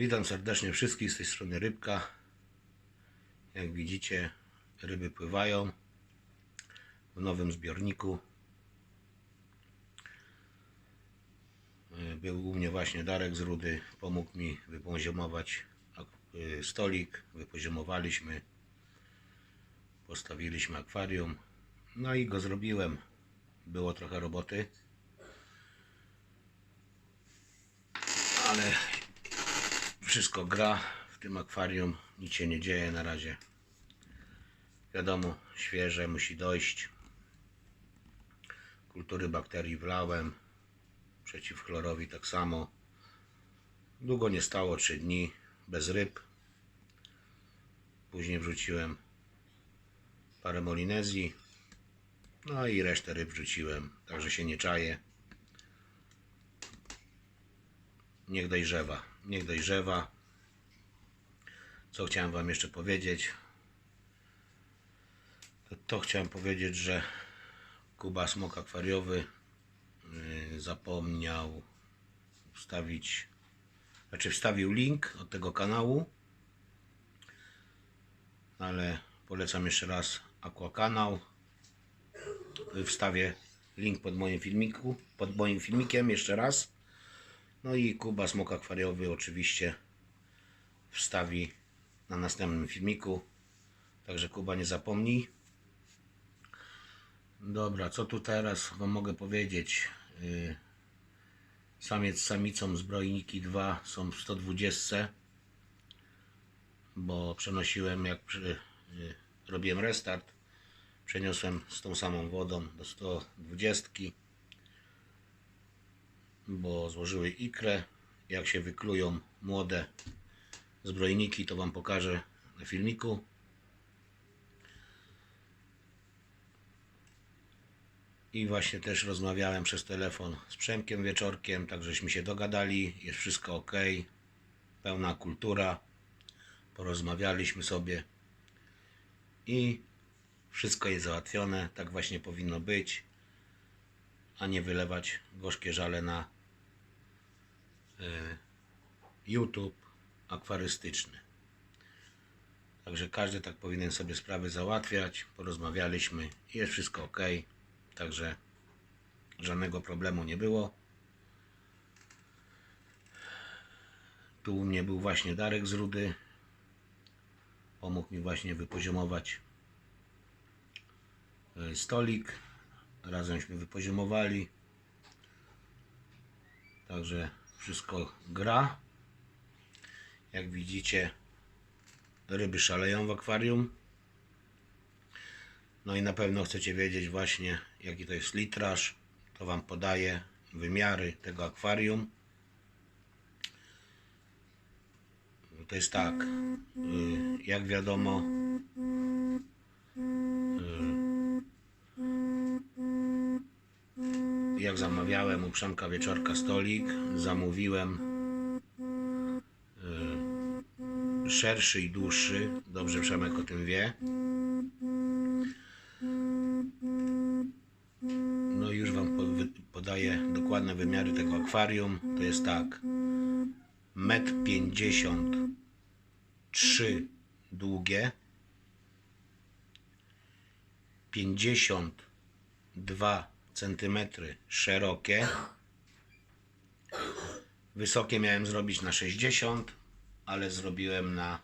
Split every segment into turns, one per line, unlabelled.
Witam serdecznie wszystkich z tej strony Rybka. Jak widzicie, ryby pływają w nowym zbiorniku. E, Był u mnie właśnie Darek z Rudy, pomógł mi wypoziomować e, stolik, wypoziomowaliśmy, postawiliśmy akwarium, no i go zrobiłem. Było trochę roboty, ale wszystko gra w tym akwarium, nic się nie dzieje na razie. Wiadomo, świeże musi dojść. Kultury bakterii wlałem, przeciw chlorowi tak samo. Długo nie stało, 3 dni, bez ryb. Później wrzuciłem parę molinezji, no i resztę ryb wrzuciłem, także się nie czaję. Niech dojrzewa, niech dojrzewa. Co chciałem Wam jeszcze powiedzieć? To, to chciałem powiedzieć, że Kuba Smok Akwariowy yy, zapomniał wstawić, znaczy wstawił link od tego kanału, ale polecam jeszcze raz Aqua kanał. Wstawię link pod moim filmiku, pod moim filmikiem jeszcze raz. No i Kuba Smok Akwariowy oczywiście wstawi na następnym filmiku. Także Kuba nie zapomnij. Dobra, co tu teraz Wam mogę powiedzieć? Yy, Samiec z samicą zbrojniki 2 są w 120, bo przenosiłem jak przy, yy, robiłem restart, przeniosłem z tą samą wodą do 120 bo złożyły ikrę. Jak się wyklują młode zbrojniki, to Wam pokażę na filmiku. I właśnie też rozmawiałem przez telefon z Przemkiem wieczorkiem, tak żeśmy się dogadali, jest wszystko ok, pełna kultura, porozmawialiśmy sobie i wszystko jest załatwione, tak właśnie powinno być a nie wylewać gorzkie żale na YouTube akwarystyczny. Także każdy tak powinien sobie sprawy załatwiać. Porozmawialiśmy i jest wszystko ok. Także żadnego problemu nie było. Tu u mnie był właśnie Darek z Rudy. Pomógł mi właśnie wypoziomować e, stolik. Razemśmy wypoziomowali. Także wszystko gra. Jak widzicie, ryby szaleją w akwarium. No i na pewno chcecie wiedzieć właśnie, jaki to jest litraż. To Wam podaję wymiary tego akwarium. To jest tak, y, jak wiadomo, zamawiałem u Przemka Wieczorka stolik, zamówiłem y, szerszy i dłuższy. Dobrze Przemek o tym wie. No i już Wam podaję dokładne wymiary tego akwarium. To jest tak. 1,53 m długie. 52 cm szerokie. Wysokie miałem zrobić na 60, ale zrobiłem na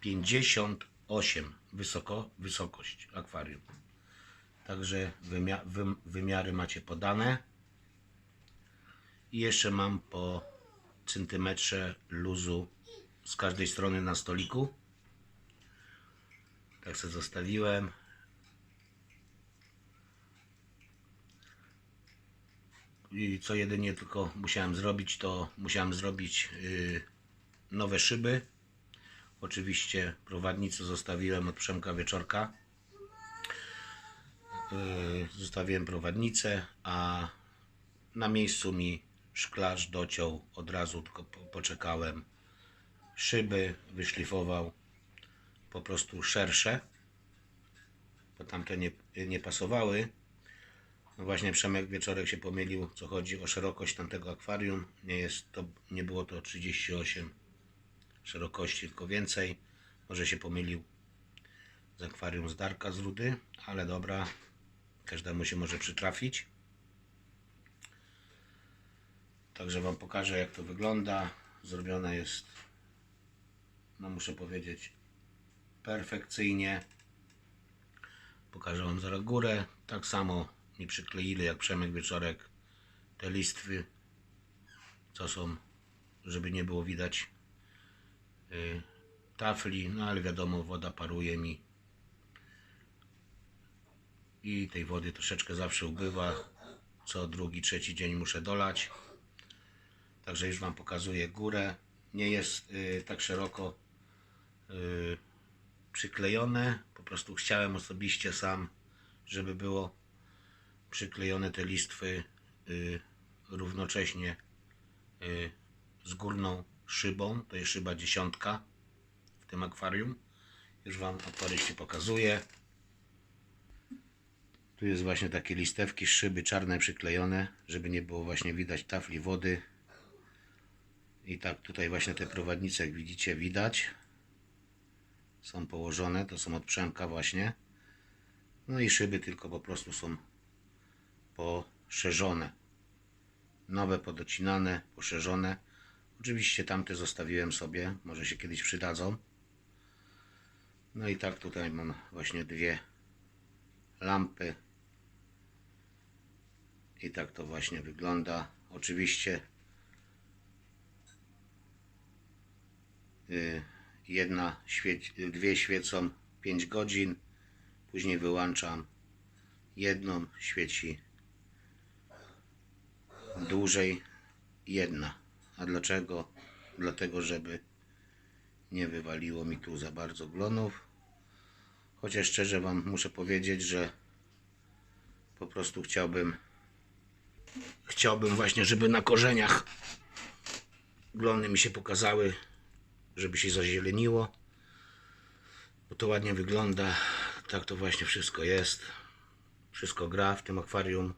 58 wysoko, wysokość akwarium. Także wym- wymiary macie podane. I jeszcze mam po centymetrze luzu z każdej strony na stoliku. Tak sobie zostawiłem. I co jedynie tylko musiałem zrobić, to musiałem zrobić y, nowe szyby. Oczywiście prowadnicę zostawiłem od Przemka Wieczorka. Y, zostawiłem prowadnicę, a na miejscu mi szklarz dociął od razu, tylko po, poczekałem. Szyby wyszlifował po prostu szersze, bo tamte nie, nie pasowały. No właśnie Przemek Wieczorek się pomylił, co chodzi o szerokość tamtego akwarium. Nie jest to, nie było to 38, szerokości, tylko więcej. Może się pomylił z akwarium z Darka z Rudy, ale dobra, każdemu się może przytrafić. Także Wam pokażę jak to wygląda. Zrobione jest, no muszę powiedzieć, perfekcyjnie. Pokażę Wam zaraz górę. Tak samo mi przykleili jak Przemek Wieczorek te listwy, co są, żeby nie było widać y, tafli, no ale wiadomo, woda paruje mi i tej wody troszeczkę zawsze ubywa. Co drugi, trzeci dzień muszę dolać. Także już Wam pokazuję górę. Nie jest y, tak szeroko y, przyklejone. Po prostu chciałem osobiście sam, żeby było przyklejone te listwy y, równocześnie y, z górną szybą. To jest szyba dziesiątka w tym akwarium. Już Wam akwaryści pokazuję. Tu jest właśnie takie listewki, szyby czarne przyklejone, żeby nie było właśnie widać tafli wody. I tak tutaj właśnie te prowadnice, jak widzicie, widać. Są położone, to są od Przemka właśnie. No i szyby tylko po prostu są poszerzone. Nowe, podocinane, poszerzone. Oczywiście tamte zostawiłem sobie, może się kiedyś przydadzą. No i tak tutaj mam właśnie dwie lampy. I tak to właśnie wygląda. Oczywiście y, jedna świeć, dwie świecą 5 godzin. Później wyłączam jedną, świeci dłużej jedna. A dlaczego? Dlatego, żeby nie wywaliło mi tu za bardzo glonów. Chociaż szczerze Wam muszę powiedzieć, że po prostu chciałbym chciałbym właśnie, żeby na korzeniach glony mi się pokazały, żeby się zazieleniło. Bo to ładnie wygląda. Tak to właśnie wszystko jest. Wszystko gra w tym akwarium.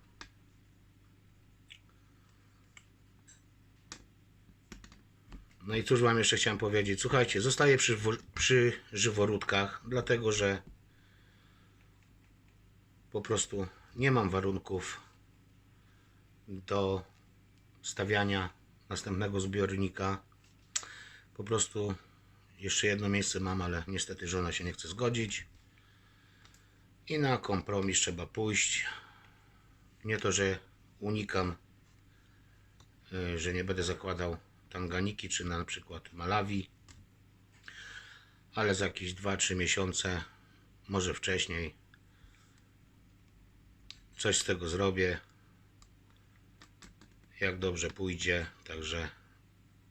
No i cóż Wam jeszcze chciałem powiedzieć. Słuchajcie, zostaję przy, przy żyworódkach, dlatego że po prostu nie mam warunków do stawiania następnego zbiornika. Po prostu jeszcze jedno miejsce mam, ale niestety żona się nie chce zgodzić. I na kompromis trzeba pójść. Nie to, że unikam, y, że nie będę zakładał tanganiki czy na przykład Malawi, ale za jakieś 2-3 miesiące, może wcześniej, coś z tego zrobię jak dobrze pójdzie, także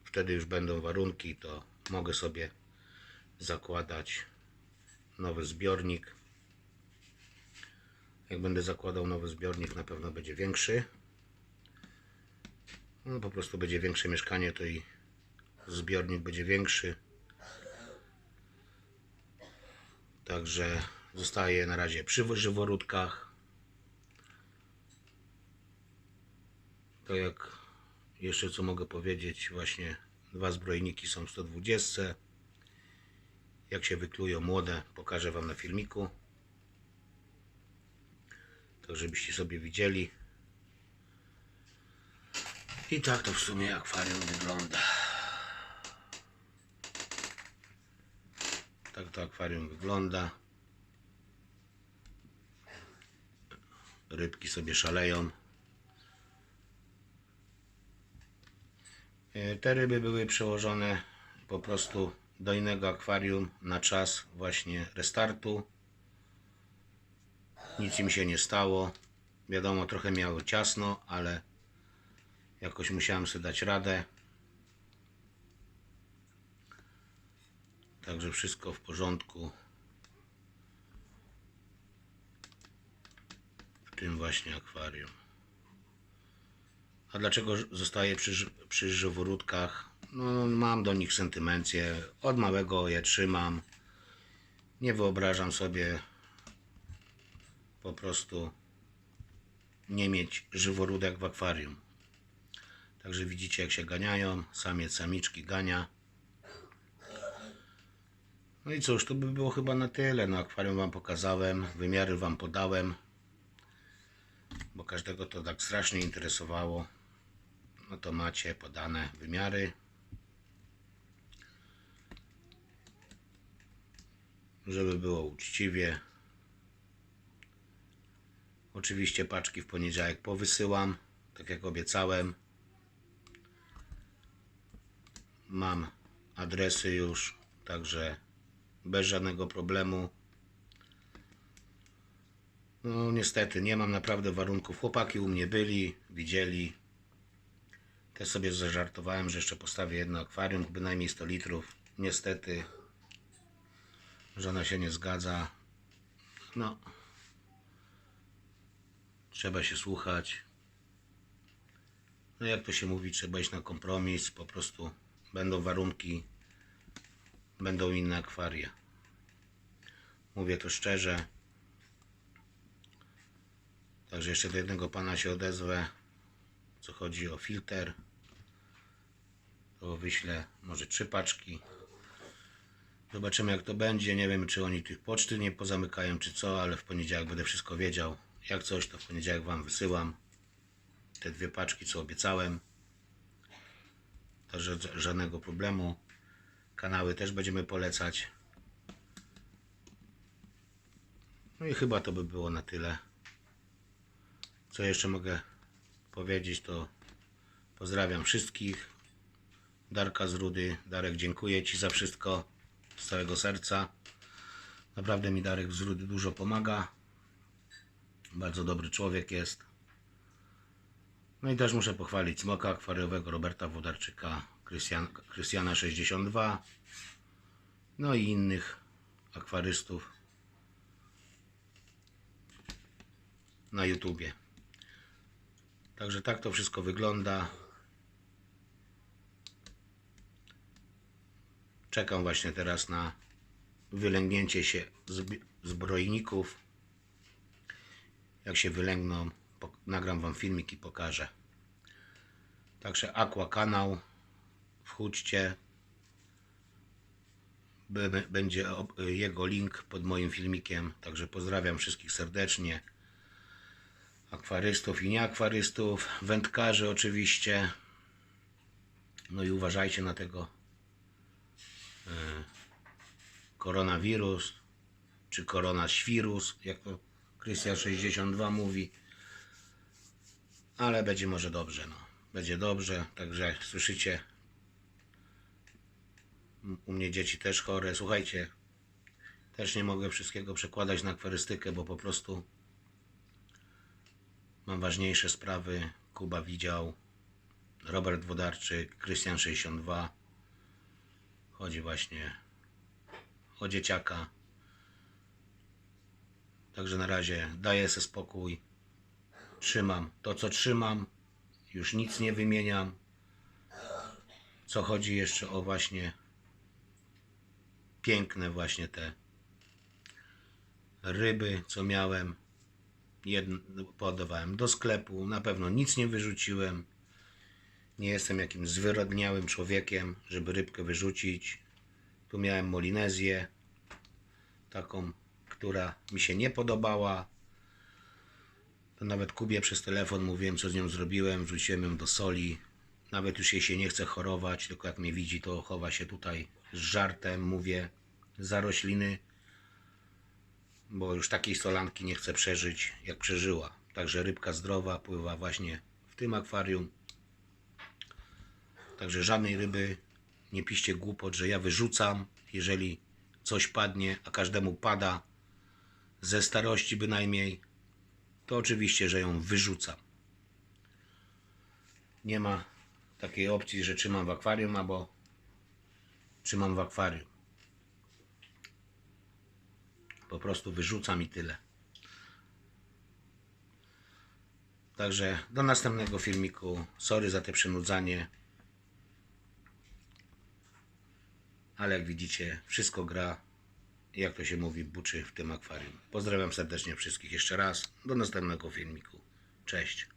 wtedy już będą warunki, to mogę sobie zakładać nowy zbiornik. Jak będę zakładał nowy zbiornik, na pewno będzie większy. No, po prostu będzie większe mieszkanie, to i zbiornik będzie większy. Także zostaję na razie przy żyworódkach. To jak jeszcze co mogę powiedzieć, właśnie dwa zbrojniki są w 120. Jak się wyklują młode, pokażę Wam na filmiku. Tak żebyście sobie widzieli. I tak to w sumie akwarium wygląda. Tak to akwarium wygląda. Rybki sobie szaleją. E, Te ryby były przełożone po prostu do innego akwarium na czas właśnie restartu. Nic im się nie stało. Wiadomo, trochę miało ciasno, ale jakoś musiałem sobie dać radę. Także wszystko w porządku. W tym właśnie akwarium. A dlaczego zostaję przy, przy żyworódkach? No, mam do nich sentymencję. Od małego je trzymam. Nie wyobrażam sobie po prostu nie mieć żyworódek w akwarium. Także widzicie jak się ganiają. Samiec samiczki gania. No i cóż, to by było chyba na tyle. No, akwarium Wam pokazałem, wymiary Wam podałem, bo każdego to tak strasznie interesowało. No to macie podane wymiary. Żeby było uczciwie. Oczywiście paczki w poniedziałek powysyłam, tak jak obiecałem. Mam adresy już, także bez żadnego problemu. No niestety nie mam naprawdę warunków. Chłopaki u mnie byli, widzieli. Też sobie zażartowałem, że jeszcze postawię jedno akwarium, bynajmniej 100 litrów. Niestety żona się nie zgadza. No, trzeba się słuchać. No jak to się mówi, trzeba iść na kompromis. Po prostu będą warunki, będą inne akwaria. Mówię to szczerze. Także jeszcze do jednego pana się odezwę, co chodzi o filtr. To wyślę może trzy paczki. Zobaczymy jak to będzie. Nie wiem czy oni tych poczty nie pozamykają czy co, ale w poniedziałek będę wszystko wiedział. Jak coś to w poniedziałek wam wysyłam. Te dwie paczki co obiecałem. Także ża- żadnego problemu. Kanały też będziemy polecać. No i chyba to by było na tyle. Co jeszcze mogę powiedzieć to pozdrawiam wszystkich. Darka z Rudy. Darek dziękuję Ci za wszystko z całego serca. Naprawdę mi Darek z Rudy dużo pomaga. Bardzo dobry człowiek jest. No i też muszę pochwalić smoka akwariowego Roberta Wodarczyka, Krystian, Krystiana 62, no i innych akwarystów na YouTubie. Także tak to wszystko wygląda. Czekam właśnie teraz na wylęgnięcie się zb- zbrojników. Jak się wylęgną, nagram Wam filmik i pokażę. Także Aqua kanał, wchódźcie. Be- Będzie jego link pod moim filmikiem. Także pozdrawiam wszystkich serdecznie. Akwarystów i nieakwarystów, wędkarzy oczywiście. No i uważajcie na tego e, koronawirus, czy koronaświrus, jak to Krystian 62 mówi. Ale będzie może dobrze, no. Będzie dobrze, także słyszycie, u mnie dzieci też chore. Słuchajcie, też nie mogę wszystkiego przekładać na akwarystykę, bo po prostu mam ważniejsze sprawy. Kuba widział, Robert Wodarczyk, Krystian 62. Chodzi właśnie o dzieciaka. Także na razie daję sobie spokój. Trzymam to, co trzymam. Już nic nie wymieniam. Co chodzi jeszcze o właśnie piękne właśnie te ryby, co miałem. Podawałem do sklepu. Na pewno nic nie wyrzuciłem. Nie jestem jakimś zwyrodniałym człowiekiem, żeby rybkę wyrzucić. Tu miałem molinezję, taką, która mi się nie podobała. To nawet Kubie przez telefon mówiłem, co z nią zrobiłem. Wrzuciłem ją do soli. Nawet już jej się nie chce chorować, tylko jak mnie widzi, to chowa się tutaj z żartem. Mówię, za rośliny, bo już takiej solanki nie chce przeżyć, jak przeżyła. Także rybka zdrowa pływa właśnie w tym akwarium. Także żadnej ryby nie piszcie głupot, że ja wyrzucam, jeżeli coś padnie, a każdemu pada ze starości bynajmniej, to oczywiście, że ją wyrzucam. Nie ma takiej opcji, że trzymam w akwarium albo trzymam w akwarium. Po prostu wyrzucam i tyle. Także do następnego filmiku. Sorry za te przynudzanie. Ale jak widzicie, wszystko gra, jak to się mówi, buczy w tym akwarium. Pozdrawiam serdecznie wszystkich jeszcze raz. Do następnego filmiku. Cześć.